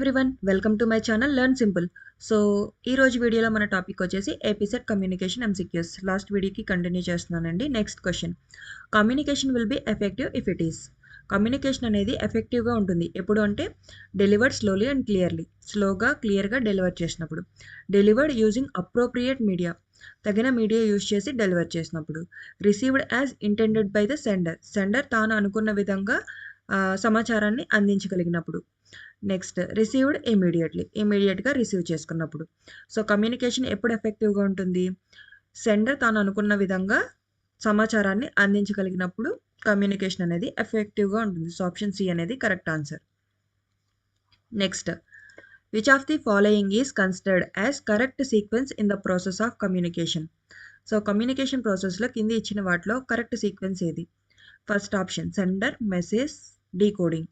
Everyone welcome to my channel learn simple so ఈ రోజు వీడియోలో మన టాపిక్ వచ్చేసి ఏపీసెట్ కమ్యూనికేషన్ ఎంసీక్యూస్ లాస్ట్ వీడియోకి కంటిన్యూ చేస్తున్నానండి. Next question communication will be effective if it is communication అనేది ఎఫెక్టివ్గా ఉంటుంది. ఎప్పుడు అంటే డెలివర్డ్ స్లోలీ అండ్ క్లియర్లీ స్లోగా క్లియర్గా డెలివర్ చేసినప్పుడు. డెలివర్డ్ యూజింగ్ అప్రోప్రియేట్ మీడియా తగిన మీడియా యూజ్ చేసి డెలివర్ చేసినప్పుడు. Received as intended by the sender sender తాను అనుకున్న విధంగా సమాచారాన్ని అందించగలిగినప్పుడు. నెక్స్ట్ రిసీవ్డ్ ఇమీడియట్లీ ఇమీడియట్గా రిసీవ్ చేసుకున్నప్పుడు. సో కమ్యూనికేషన్ ఎప్పుడు ఎఫెక్టివ్గా ఉంటుంది? సెండర్ తాను అనుకున్న విధంగా సమాచారాన్ని అందించగలిగినప్పుడు కమ్యూనికేషన్ అనేది ఎఫెక్టివ్గా ఉంటుంది. సో ఆప్షన్ సి అనేది correct answer next which of the following is considered as correct sequence in the process of communication so communication ప్రాసెస్లో కింది ఇచ్చిన వాటిలో కరెక్ట్ సీక్వెన్స్ ఏది? First option sender message decoding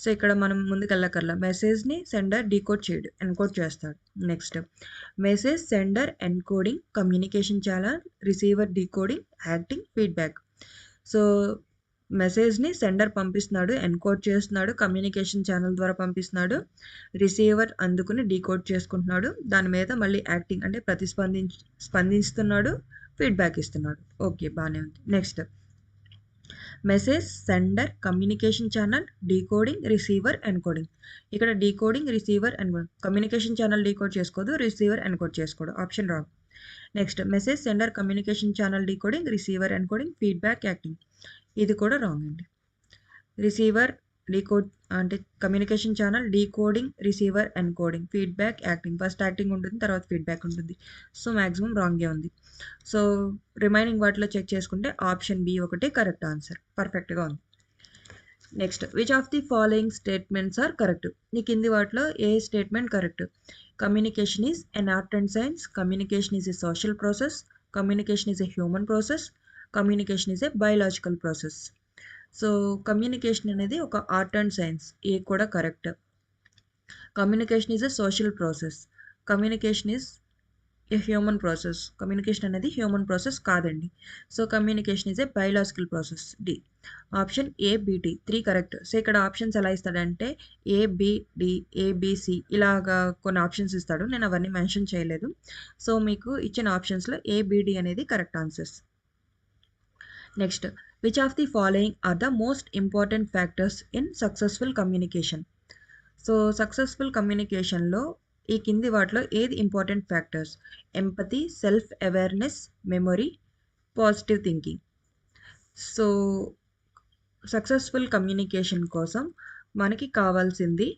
so ఇక్కడ మనం ముందుకెళ్ళకల్లా మెసేజ్ని సెండర్ డీకోడ్ చేయడు ఎన్కోడ్ చేస్తాడు. Next message sender encoding communication channel receiver decoding acting feedback. So మెసేజ్ని సెండర్ పంపిస్తున్నాడు ఎన్కోడ్ చేస్తున్నాడు కమ్యూనికేషన్ ఛానల్ ద్వారా పంపిస్తున్నాడు రిసీవర్ అందుకుని డీకోడ్ చేసుకుంటున్నాడు దాని మీద మళ్ళీ యాక్టింగ్ అంటే ప్రతిస్పందించ స్పందిస్తున్నాడు ఫీడ్బ్యాక్ ఇస్తున్నాడు. ఓకే బాగానే ఉంది. Next message sender communication channel decoding receiver encoding. ఇక్కడ decoding receiver encoding. Communication channel decode చేసుకోదు రిసీవర్ ఎన్కోడ్ చేసుకోడు. Option wrong next message sender communication channel decoding receiver encoding feedback acting. ఇది కూడా wrong అండి. Receiver decode అంటే communication channel decoding receiver encoding feedback acting first acting ఉంటుంది తర్వాత feedback ఉంటుంది. So maximum రాంగే ఉంది. సో రిమైనింగ్ వాటిలో చెక్ చేసుకుంటే ఆప్షన్ బి ఒకటే కరెక్ట్ ఆన్సర్ పర్ఫెక్ట్గా ఉంది. Next which of the following statements are correct ఈ కింది వాటిలో ఏ statement correct communication is an art and science communication is a social process communication is a human process communication is a biological process so communication అనేది ఒక art and science. A కూడా correct. Communication is a social process communication is a human process communication అనేది human process కాదండి. So communication is a biological process D. Option ABD three correct. So ఇక్కడ options ఎలా ఇస్తాడంటే ABD ABC ఇలాగా కొన్ని options ఇస్తాడు. నేను అవన్నీ మెన్షన్ చేయలేదు. సో మీకు ఇచ్చిన ఆప్షన్స్లో ఏబిడి అనేది correct answers. Next which of the following are the most important factors in successful communication so successful కమ్యూనికేషన్లో ఈ కింది వాటిలో ఏది important factors empathy self awareness memory positive thinking so successful communication కోసం మనకి కావాల్సింది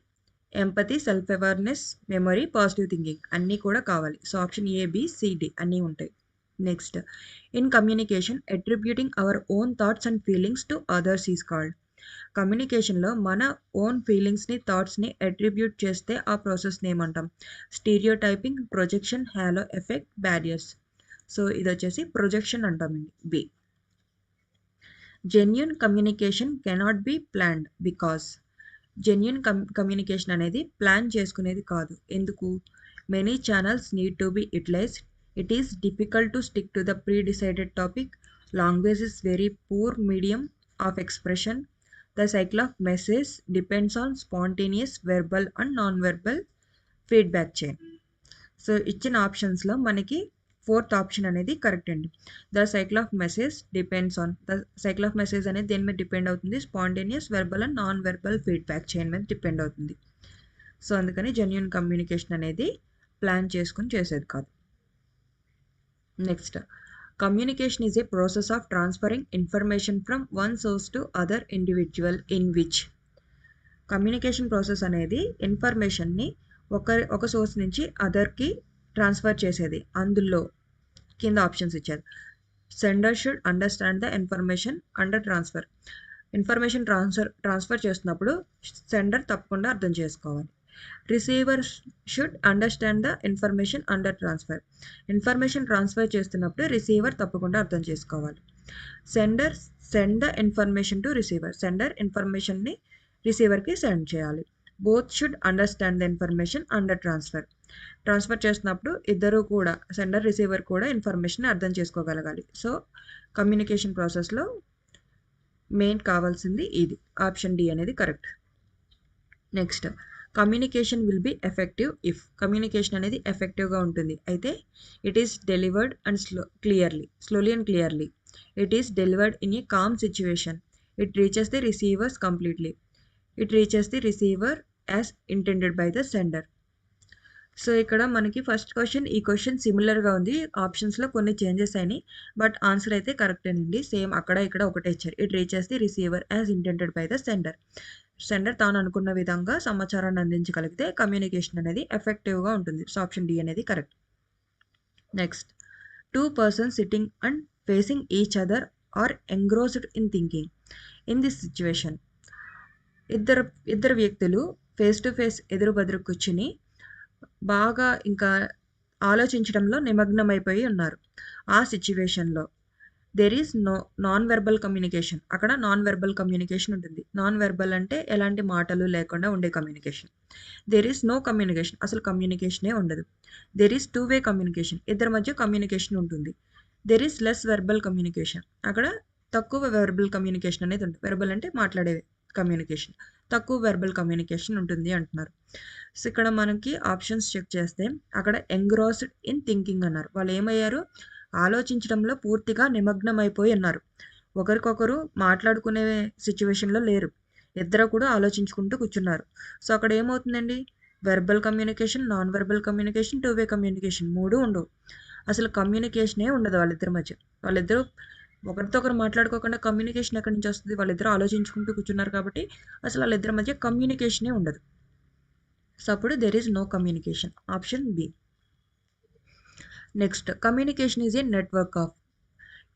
empathy self awareness memory positive thinking అన్నీ కూడా కావాలి. సో ఆప్షన్ ఏబిసిడి అన్నీ ఉంటాయి. Next in communication attributing our own thoughts and feelings to others is called కమ్యూనికేషన్లో మన ఓన్ ఫీలింగ్స్ని థాట్స్ని అట్రిబ్యూట్ చేస్తే ఆ ప్రాసెస్ని ఏమంటాం? Stereotyping projection halo effect barriers so ఇది వచ్చేసి ప్రొజెక్షన్ అంటామండి B genuine communication cannot be planned because genuine come communication అనేది ప్లాన్ చేసుకునేది కాదు. ఎందుకు? Many channels need to be utilise it is difficult to stick to the pre decided topic language is very poor medium of expression the cycle of message depends on spontaneous verbal and non verbal feedback chain so ఇచ్చిన ఆప్షన్స్లో మనకి fourth option అనేది correct అండి. The cycle of message depends on the cycle of message అనేది దేని మీద depend అవుతుంది? Spontaneous verbal and non verbal feedback chain మీద డిపెండ్ అవుతుంది. సో అందుకని జెన్యున్ కమ్యూనికేషన్ అనేది ప్లాన్ చేసుకుని చేసేది కాదు. Next communication is a process of transferring information from one source to other individual in which communication process అనేది ఇన్ఫర్మేషన్ని ఒక ఒక సోర్స్ నుంచి అదర్కి ట్రాన్స్ఫర్ చేసేది. అందులో కింద ఆప్షన్స్ ఇచ్చారు. Sender should understand the information under transfer information transfer transfer చేస్తున్నప్పుడు సెండర్ తప్పకుండా అర్థం చేసుకోవాలి. Receiver should understand the information under transfer information transfer చేస్తున్నప్పుడు రిసీవర్ తప్పకుండా అర్థం చేసుకోవాలి. Sender send the information to receiver sender ఇన్ఫర్మేషన్ని రిసీవర్కి సెండ్ చేయాలి. Both should understand the information under transfer transfer చేస్తున్నప్పుడు ఇద్దరు కూడా సెండర్ రిసీవర్ కూడా ఇన్ఫర్మేషన్ అర్థం చేసుకోగలగాలి. సో కమ్యూనికేషన్ ప్రాసెస్లో మెయిన్ కావాల్సింది ఇది. ఆప్షన్ డి అనేది correct next communication will be effective if communication అనేది ఎఫెక్టివ్గా ఉంటుంది. అయితే it is delivered and slow clearly slowly and clearly it is delivered in a calm situation it reaches the receivers completely it reaches the receiver as intended by the sender so ఇక్కడ మనకి first question ఈ question సిమిలర్గా ఉంది. ఆప్షన్స్లో కొన్ని changes అయినాయి but answer అయితే కరెక్టేనండి సేమ్ అక్కడ ఇక్కడ ఒకటే ఇచ్చారు. It reaches the receiver as intended by the sender sender తాను అనుకున్న విధంగా సమాచారాన్ని అందించగలిగితే కమ్యూనికేషన్ అనేది ఎఫెక్టివ్గా ఉంటుంది. సో ఆప్షన్ డి అనేది correct next two persons sitting and facing each other are engrossed in thinking in this situation ఇద్దరు ఇద్దరు వ్యక్తులు ఫేస్ టు ఫేస్ ఎదురు బదురు కూర్చుని బాగా ఇంకా ఆలోచించడంలో నిమగ్నమైపోయి ఉన్నారు. ఆ సిచ్యువేషన్లో there is no non verbal communication అక్కడ నాన్ వెర్బల్ కమ్యూనికేషన్ ఉంటుంది. నాన్ వెర్బల్ అంటే ఎలాంటి మాటలు లేకుండా ఉండే communication there is no communication అసలు కమ్యూనికేషనే ఉండదు. There is two way communication ఇద్దరి మధ్య కమ్యూనికేషన్ ఉంటుంది. There is less verbal communication అక్కడ తక్కువ వెర్బల్ కమ్యూనికేషన్ అనేది ఉంటుంది. వెర్బల్ అంటే మాట్లాడేవి. కమ్యూనికేషన్ తక్కువ వెర్బల్ కమ్యూనికేషన్ ఉంటుంది అంటున్నారు. సో ఇక్కడ మనకి ఆప్షన్స్ చెక్ చేస్తే అక్కడ ఎంగ్రాస్డ్ ఇన్ థింకింగ్ అన్నారు. వాళ్ళు ఏమయ్యారు? ఆలోచించడంలో పూర్తిగా నిమగ్నమైపోయి ఉన్నారు. ఒకరికొకరు మాట్లాడుకునే సిచ్యువేషన్లో లేరు. ఇద్దరు కూడా ఆలోచించుకుంటూ కూర్చున్నారు. సో అక్కడ ఏమవుతుందండి? Verbal communication non verbal communication two way communication మూడు ఉండవు. అసలు కమ్యూనికేషనే ఉండదు వాళ్ళిద్దరి మధ్య. వాళ్ళిద్దరూ ఒకరితో ఒకరు మాట్లాడుకోకుండా కమ్యూనికేషన్ ఎక్కడి నుంచి వస్తుంది? వాళ్ళిద్దరూ ఆలోచించుకుంటూ కూర్చున్నారు కాబట్టి అసలు వాళ్ళిద్దరి మధ్య కమ్యూనికేషనే ఉండదు. సో అప్పుడు there is no communication option B next communication is a network of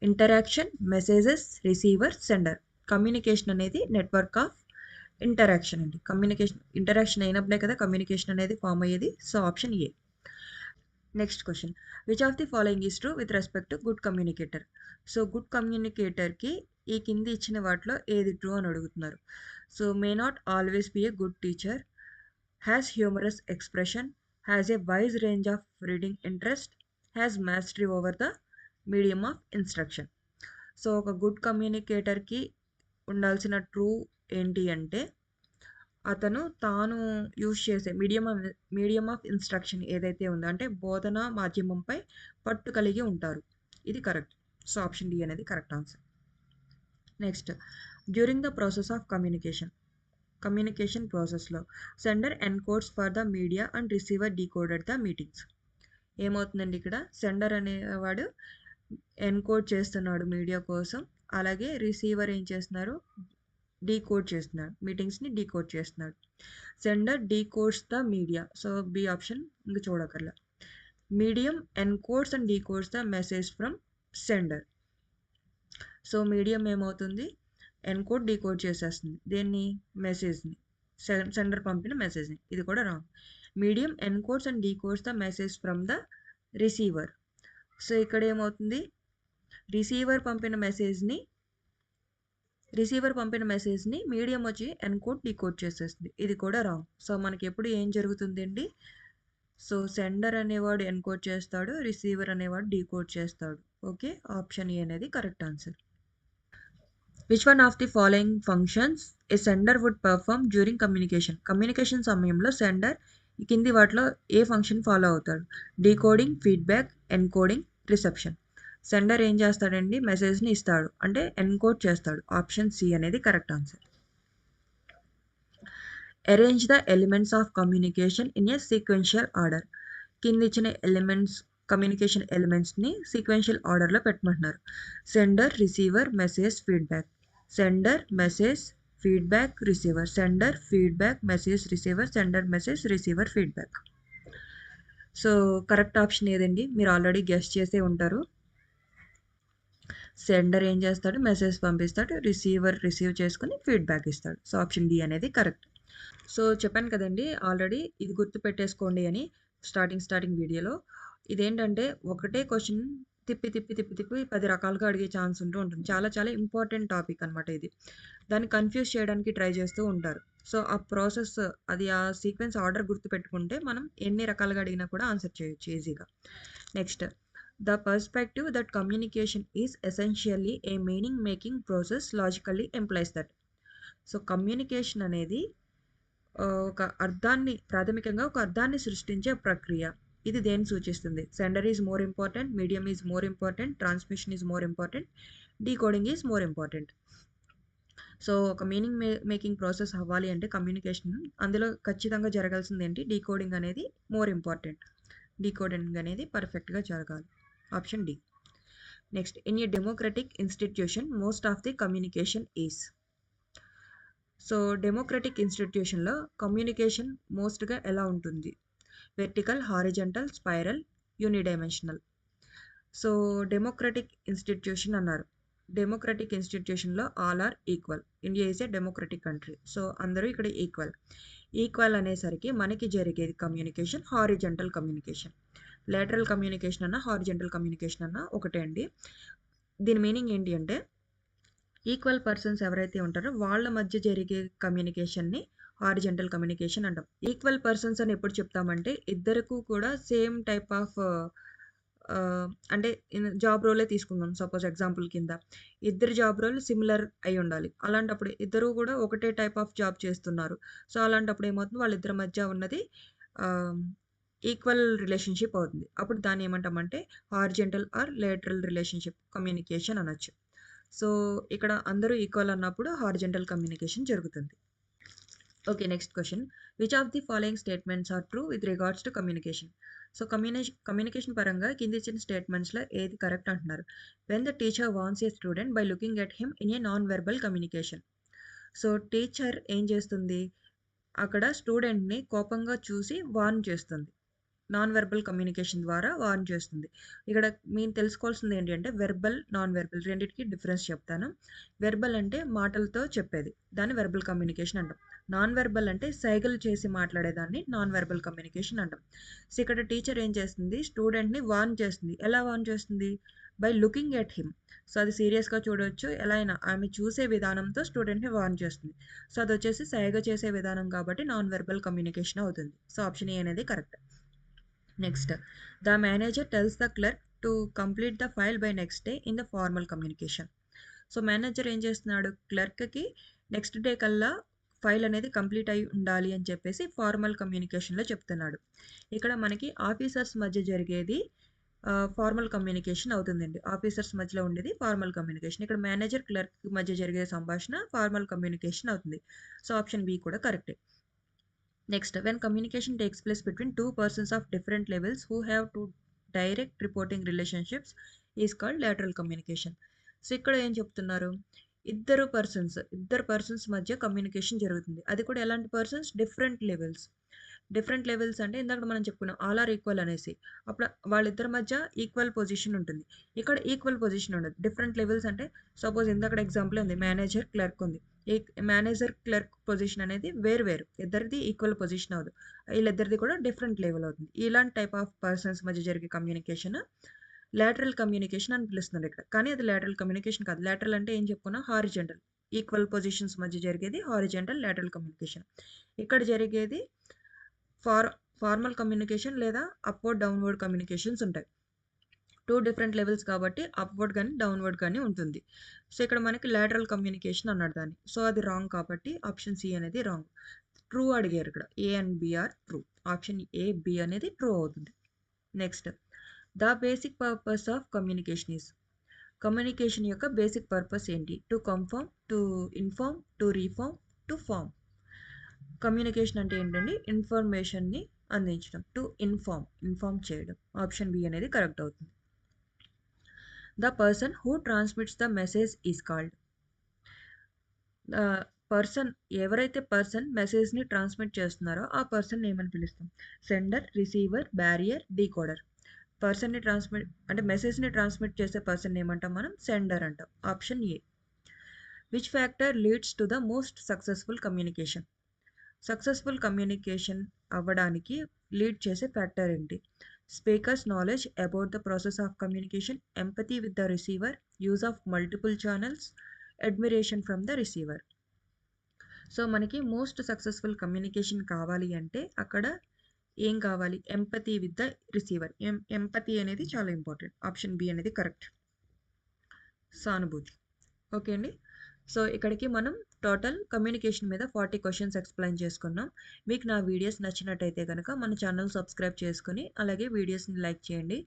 interaction messages receiver sender communication అనేది నెట్వర్క్ ఆఫ్ ఇంటరాక్షన్ అండి. కమ్యూనికేషన్ ఇంటరాక్షన్ అయినప్పుడే కదా కమ్యూనికేషన్ అనేది ఫామ్ అయ్యేది. So option A next question which of the following is true with respect to good communicator so good కమ్యూనికేటర్కి ఈ కింది ఇచ్చిన వాటిలో ఏది ట్రూ అని అడుగుతున్నారు. So may not always be a good teacher has humorous expression has a wide range of reading interest has mastery over the medium of instruction so ఒక good కమ్యూనికేటర్కి ఉండాల్సిన ట్రూ ఏంటి అంటే అతను తాను యూజ్ చేసే medium of medium of instruction ఏదైతే ఉందో అంటే బోధన మాధ్యమంపై పట్టు కలిగి ఉంటారు. ఇది కరెక్ట్. సో ఆప్షన్ డి అనేది correct answer. Next during the process of communication communication ప్రాసెస్లో sender encodes for the media and receiver decoded the meanings. ఏమవుతుందండి ఇక్కడ? సెండర్ అనేవాడు ఎన్కోడ్ చేస్తున్నాడు మీడియా కోసం. అలాగే రిసీవర్ ఏం చేస్తున్నారు? డీకోడ్ చేస్తున్నాడు మీటింగ్స్ని డీకోడ్ చేస్తున్నాడు sender decodes the media. So B option ఇంక చూడకర్లా medium encodes and decodes the message from sender. So medium ఏమవుతుంది? ఎన్కోడ్ డీకోడ్ చేసేస్తుంది. దేన్ని? మెసేజ్ని. సెండర్ పంపిన మెసేజ్ని. ఇది కూడా wrong. Medium encodes and decodes the message from the receiver. So ఇక్కడ ఏమవుతుంది? రిసీవర్ పంపిన మెసేజ్ని రిసీవర్ పంపిన మెసేజ్ని మీడియం వచ్చి ఎన్కోడ్ డీకోడ్ చేసేస్తుంది ఇది కూడా రాంగ్. సో మనకి ఎప్పుడు ఏం జరుగుతుందండి? సో సెండర్ అనేవాడు ఎన్కోడ్ చేస్తాడు రిసీవర్ అనేవాడు డీకోడ్ చేస్తాడు. ఓకే? ఆప్షన్ ఏ అనేది correct answer. Which one of the following functions a sender would perform during communication. Communication సమయంలో సెండర్ కింది వాటిలో ఏ ఫంక్షన్ ఫాలో అవుతాడు? Decoding feedback encoding reception. Sender ఏం చేస్తాడండి? మెసేజ్ని ఇస్తాడు. అంటే ఎన్కోడ్ చేస్తాడు. ఆప్షన్ సి అనేది correct answer. Arrange the elements of communication in a sequential order కింద ఇచ్చిన ఎలిమెంట్స్ కమ్యూనికేషన్ ఎలిమెంట్స్ని సీక్వెన్షియల్ ఆర్డర్లో పెట్టమంటున్నారు. Sender receiver message feedback sender message feedback receiver sender feedback message receiver sender message receiver feedback so correct option ఏదండి? మీరు already guest చేసే ఉంటారు. Sender ఏం చేస్తాడు? Message పంపిస్తాడు. రిసీవర్ రిసీవ్ చేసుకుని ఫీడ్బ్యాక్ ఇస్తాడు. సో ఆప్షన్ డి అనేది కరెక్ట్. సో చెప్పాను కదండి ఆల్రెడీ ఇది గుర్తు పెట్టేసుకోండి అని స్టార్టింగ్ స్టార్టింగ్ వీడియోలో. ఇదేంటంటే ఒకటే క్వశ్చన్ తిప్పి తిప్పి తిప్పి తిప్పి పది రకాలుగా అడిగే ఛాన్స్ ఉంటూ ఉంటుంది. చాలా చాలా ఇంపార్టెంట్ టాపిక్ అనమాట ఇది. దాన్ని కన్ఫ్యూజ్ చేయడానికి ట్రై చేస్తూ ఉంటారు. సో ఆ ప్రాసెస్ అది ఆ సీక్వెన్స్ ఆర్డర్ గుర్తుపెట్టుకుంటే మనం ఎన్ని రకాలుగా అడిగినా కూడా ఆన్సర్ చేయొచ్చు ఈజీగా. Next the perspective that communication is essentially a meaning making process logically employees that so communication అనేది ఒక అర్థాన్ని ప్రాథమికంగా ఒక అర్థాన్ని సృష్టించే ప్రక్రియ. ఇది దేన్ని సూచిస్తుంది? Sender is more important, medium is more important, transmission is more important, decoding is more important. So, ఒక మీనింగ్ మే మేకింగ్ ప్రాసెస్ అవ్వాలి అంటే కమ్యూనికేషన్ అందులో ఖచ్చితంగా జరగాల్సింది ఏంటి డీకోడింగ్ అనేది మోర్ ఇంపార్టెంట్. డీకోడింగ్ అనేది పర్ఫెక్ట్‌గా జరగాలి. Option D. Next in a democratic institution most of the communication is. So, democratic ఇన్‌స్టిట్యూషన్‌లో communication మోస్ట్‌గా ఎలా ఉంటుంది? Vertical, horizontal, spiral, unidimensional. So, democratic institution అన్నారు. Democratic ఇన్‌స్టిట్యూషన్‌లో all are equal. India is a democratic country. So, అందరూ ఇక్కడ equal. Equal అనేసరికి మనకి జరిగేది communication horizontal communication. Lateral communication అన్న హారిజెంటల్ కమ్యూనికేషన్ అన్నా ఒకటే అండి. దీని మీనింగ్ ఏంటి అంటే ఈక్వల్ పర్సన్స్ ఎవరైతే ఉంటారో వాళ్ళ మధ్య జరిగే కమ్యూనికేషన్‌ని హారిజాంటల్ కమ్యూనికేషన్ అంటాం. ఈక్వల్ పర్సన్స్ అని ఎప్పుడు చెప్తామంటే ఇద్దరికి కూడా సేమ్ టైప్ ఆఫ్ అంటే జాబ్ రోలే తీసుకుందాం సపోజ్ ఎగ్జాంపుల్ కింద. ఇద్దరు జాబ్ రోల్ సిమిలర్ అయి ఉండాలి అలాంటప్పుడు ఇద్దరు కూడా ఒకటే టైప్ ఆఫ్ జాబ్ చేస్తున్నారు. సో, అలాంటప్పుడు ఏమవుతుంది వాళ్ళిద్దరి మధ్య ఉన్నది ఈక్వల్ రిలేషన్‌షిప్ అవుతుంది. అప్పుడు దాన్ని ఏమంటామంటే horizontal or lateral relationship communication అనొచ్చు. సో, ఇక్కడ అందరూ ఈక్వల్ అన్నప్పుడు హార్జెంటల్ కమ్యూనికేషన్ జరుగుతుంది. Okay. Next question which of the following statements are true with regards to communication? So, కమ్యూనిష్ communication పరంగా కింది ఇచ్చిన స్టేట్మెంట్స్‌లో ఏది కరెక్ట్ అంటున్నారు. When the teacher warns a student by looking at him in a non verbal communication. So, teacher ఏం చేస్తుంది? అక్కడ స్టూడెంట్‌ని కోపంగా చూసి వార్న్ చేస్తుంది. నాన్ వెర్బల్ కమ్యూనికేషన్ ద్వారా వార్న్ చేస్తుంది. ఇక్కడ మీరు తెలుసుకోవాల్సింది ఏంటి అంటే వెర్బల్, నాన్ వెర్బల్ రెండింటికి డిఫరెన్స్ చెప్తాను. వెర్బల్ అంటే మాటలతో చెప్పేది. దాన్ని వెర్బల్ కమ్యూనికేషన్ అంటాం. నాన్ వెర్బల్ అంటే సైగలు చేసి మాట్లాడేదాన్ని నాన్ వెర్బల్ కమ్యూనికేషన్ అంటాం. సో, ఇక్కడ టీచర్ ఏం చేస్తుంది? స్టూడెంట్‌ని వార్న్ చేస్తుంది. ఎలా వార్న్ చేస్తుంది? By looking at him. So, అది సీరియస్‌గా చూడొచ్చు. ఎలా అయినా ఆమె చూసే విధానంతో స్టూడెంట్‌ని వార్న్ చేస్తుంది. సో, అది వచ్చేసి సైగ చేసే విధానం కాబట్టి నాన్ వెర్బల్ కమ్యూనికేషన్ అవుతుంది. సో, ఆప్షన్ ఏ అనేది correct. Next the manager tells the clerk to complete the file by next day in the formal communication. So, manager ఏం చేస్తున్నాడు? క్లర్క్‌కి నెక్స్ట్ డే కల్లా ఫైల్ అనేది కంప్లీట్ అయి ఉండాలి అని చెప్పేసి ఫార్మల్ కమ్యూనికేషన్‌లో చెప్తున్నాడు. ఇక్కడ మనకి ఆఫీసర్స్ మధ్య జరిగేది ఫార్మల్ కమ్యూనికేషన్ అవుతుందండి. ఆఫీసర్స్ మధ్యలో ఉండేది ఫార్మల్ కమ్యూనికేషన్. ఇక్కడ మేనేజర్, క్లర్క్ మధ్య జరిగే సంభాషణ ఫార్మల్ కమ్యూనికేషన్ అవుతుంది. సో, ఆప్షన్ బి కూడా కరెక్టే. Next when communication takes place between two persons of different levels who have to direct reporting relationships is called lateral communication. So, ఇక్కడ ఏం చెప్తున్నారు? ఇద్దరు పర్సన్స్, ఇద్దరు పర్సన్స్ మధ్య కమ్యూనికేషన్ జరుగుతుంది. అది కూడా ఎలాంటి persons? Different levels. Different levels అంటే ఇందాక మనం చెప్పుకున్నాం ఆల్ ఆర్ ఈక్వల్ అనేసి. అప్పుడు వాళ్ళిద్దరి మధ్య ఈక్వల్ పొజిషన్ ఉంటుంది. ఇక్కడ ఈక్వల్ పొజిషన్ ఉండదు. డిఫరెంట్ లెవెల్స్ అంటే సపోజ్ ఇందాక ఎగ్జాంపుల్ ఉంది. మేనేజర్, క్లర్క్ ఉంది. ఈ మేనేజర్, క్లర్క్ పొజిషన్ అనేది వేరు వేరు. ఇద్దరిది ఈక్వల్ పొజిషన్ అవ్వదు. వీళ్ళిద్దరిది కూడా డిఫరెంట్ లెవెల్ అవుతుంది. ఇలాంటి టైప్ ఆఫ్ పర్సన్స్ మధ్య జరిగే కమ్యూనికేషన్ లేటరల్ కమ్యూనికేషన్ అని పిలుస్తున్నారు ఇక్కడ. కానీ అది లేటరల్ కమ్యూనికేషన్ కాదు. లేటరల్ అంటే ఏం చెప్పుకున్నాం? హారిజెంటల్ ఈక్వల్ పొజిషన్స్ మధ్య జరిగేది హారిజెంటల్ లేటరల్ కమ్యూనికేషన్. ఇక్కడ జరిగేది ఫార్ ఫార్మల్ కమ్యూనికేషన్ లేదా అప్‌వర్డ్, డౌన్‌వర్డ్ కమ్యూనికేషన్స్ ఉంటాయి. టూ డిఫరెంట్ లెవెల్స్ కాబట్టి అప్‌వర్డ్ కానీ డౌన్‌వర్డ్ కానీ ఉంటుంది. సో, ఇక్కడ మనకి లేటరల్ కమ్యూనికేషన్ అన్నాడు దాన్ని. సో, అది రాంగ్ కాబట్టి ఆప్షన్ సి అనేది రాంగ్. ట్రూ అడిగారు ఇక్కడ. A and B are true. Option A, B అనేది ట్రూ అవుతుంది. Next the basic purpose of communication is. Communication యొక్క బేసిక్ పర్పస్ ఏంటి? To confirm, to inform, to reform, to form. Communication అంటే ఏంటండి? ఇన్ఫర్మేషన్‌ని అందించడం. టు ఇన్ఫార్మ్, ఇన్ఫార్మ్ చేయడం. Option B అనేది కరెక్ట్ అవుతుంది. The person who transmits the message is called. Person ఎవరైతే పర్సన్ మెసేజ్‌ని ట్రాన్స్మిట్ చేస్తున్నారో ఆ పర్సన్ ఏమని పిలుస్తాం? Sender, receiver, barrier, decoder. పర్సన్‌ని ట్రాన్స్మిట్ అంటే మెసేజ్‌ని ట్రాన్స్మిట్ చేసే పర్సన్ ఏమంటాం మనం? సెండర్ అంటాం. Option A. Which factor leads to the most successful communication? Successful communication అవ్వడానికి లీడ్ చేసే ఫ్యాక్టర్ ఏంటి? Speaker's knowledge about the process of communication, empathy with the receiver, use of multiple channels, admiration from the receiver. So, మనకి most successful communication కావాలి అంటే అక్కడ ఏం కావాలి? Empathy with the receiver. ఎం అనేది చాలా ఇంపార్టెంట్. ఆప్షన్ బి అనేది కరెక్ట్. సానుభూతి. ఓకే అండి. సో ఇక్కడికి మనం టోటల్ కమ్యూనికేషన్ మీద ఫార్టీ క్వశ్చన్స్ ఎక్స్ప్లెయిన్ చేసుకున్నాం. మీకు నా వీడియోస్ నచ్చినట్టయితే కనుక మన ఛానల్ సబ్స్క్రైబ్ చేసుకుని అలాగే వీడియోస్ని లైక్ చేయండి.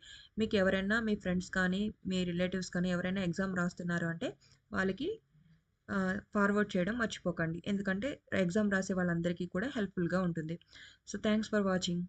మీకు ఎవరైనా మీ ఫ్రెండ్స్ కానీ మీ రిలేటివ్స్ కానీ ఎవరైనా ఎగ్జామ్ రాస్తున్నారు అంటే వాళ్ళకి ఫార్వర్డ్ చేయడం మర్చిపోకండి. ఎందుకంటే ఎగ్జామ్ రాసే వాళ్ళందరికీ కూడా హెల్ప్ఫుల్గా ఉంటుంది. So thanks for watching.